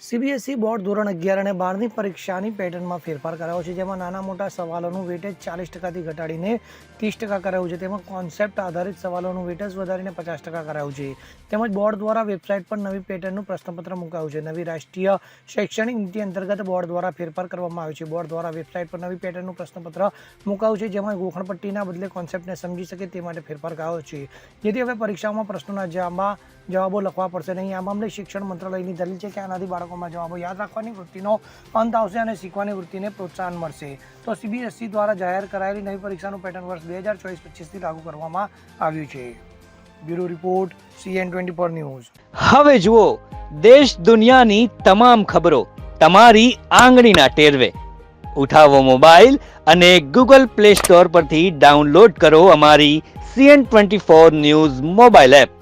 CBSE board ધોરણ અગિયાર અને બારની પરીક્ષાની પેટર્નમાં ફેરફાર કરાયો છે, જેમાં નાના મોટા સવાલોનું વેટેજ ચાલીસ ટકાથી ઘટાડીને ત્રીસ ટકા કરાયું છે. તેમાં કોન્સેપ્ટ આધારિત સવાલોનું વેટેજ વધારીને પચાસ ટકા કરાયું છે. તેમજ બોર્ડ દ્વારા વેબસાઇટ પર નવી પેટર્નનું પ્રશ્નપત્ર મુકાયું છે. નવી રાષ્ટ્રીય શૈક્ષણિક નીતિ અંતર્ગત બોર્ડ દ્વારા ફેરફાર કરવામાં આવ્યો છે. બોર્ડ દ્વારા વેબસાઇટ પર નવી પેટર્નનું પ્રશ્નપત્ર મુકાયું છે, જેમાં ગોખણપટ્ટીના બદલે કોન્સેપ્ટને સમજી શકે તે માટે ફેરફાર કરાયો છે. જેથી હવે પરીક્ષાઓમાં પ્રશ્નોના જવાબમાં જવાબો લખવા પડશે નહીં. આ મામલે શિક્ષણ મંત્રાલયની દલીલ છે કે આનાથી બાળકોમાં જવાબો યાદ રાખવાની વૃત્તિનો અંત આવશે અને શીખવાની વૃત્તિને પ્રોત્સાહન મળશે. તો સીબીએસસી દ્વારા જાહેર કરાયેલી નવી પરીક્ષાનું પેટર્ન વર્ષ બે હજાર ચોવીસ પચીસથી લાગુ કરવામાં આવ્યું છે. Bureau report CN twenty four news. હવે જુઓ, દેશ દુનિયાની તમામ ખબરો તમારી આંગળીના ટેરવે. ઉઠાવો મોબાઈલ અને ગૂગલ પ્લે સ્ટોર પરથી ડાઉનલોડ કરો અમારી CN twenty four news mobile app.